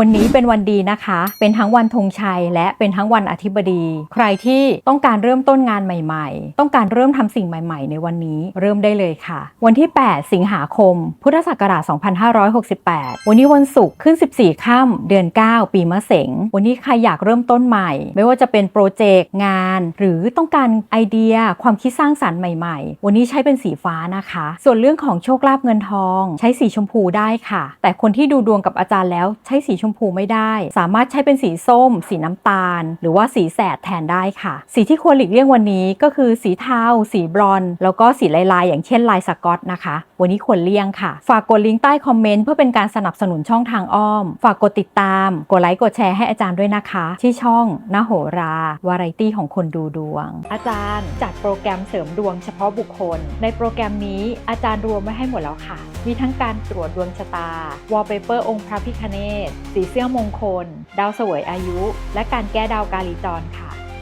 วันนี้เป็นวันดีนะคะ เป็นทั้งวันธงชัย และเป็นทั้งวันอธิบดี ใครที่ต้องการเริ่มต้นงานใหม่ ๆ ต้องการเริ่มทำสิ่งใหม่ ๆ ในวันนี้เริ่มได้เลยค่ะ วันที่ 8 สิงหาคม พุทธศักราช 2568 วันนี้วันศุกร์ขึ้น 14 ค่ำเดือน 9 ปีมะเสง วันนี้ใครอยากเริ่มต้นใหม่ ไม่ว่าจะเป็นโปรเจกต์งาน หรือต้องการไอเดีย ความคิดสร้างสรรค์ใหม่ ๆ วันนี้ใช้เป็นสีฟ้านะคะ ส่วนเรื่องของโชคลาภเงินทอง ใช้สีชมพูได้ค่ะ แต่คนที่ดูดวงกับอาจารย์แล้วใช้สีชมพูไม่ได้ สามารถใช้เป็นสีส้ม สีน้ำตาล หรือว่าสีแสดแทนได้ค่ะ สีที่ควรหลีกเลี่ยงวันนี้ก็คือสีเทาสีบรอน แล้วก็สีลายๆ อย่างเช่นลายสกอตนะคะวันนี้ควรเลี่ยงค่ะ ฝากกดลิงก์ใต้คอมเมนต์เพื่อเป็นการสนับสนุนช่องทางอ้อม ฝากกดติดตาม กดไลค์กดแชร์ให้อาจารย์ด้วยนะคะ ที่ช่องนโหรา วาไรตี้ของคนดูดวง อาจารย์จัดโปรแกรมเสริมดวงเฉพาะบุคคล ในโปรแกรมนี้อาจารย์รวมไว้ให้หมดแล้วค่ะ มีทั้งการตรวจดวงชะตาวอลเปเปอร์องค์พระพิคเนตสีเสื้อมงคล ดาวเสวยอายุ และการแก้ดาวกาลีจรค่ะ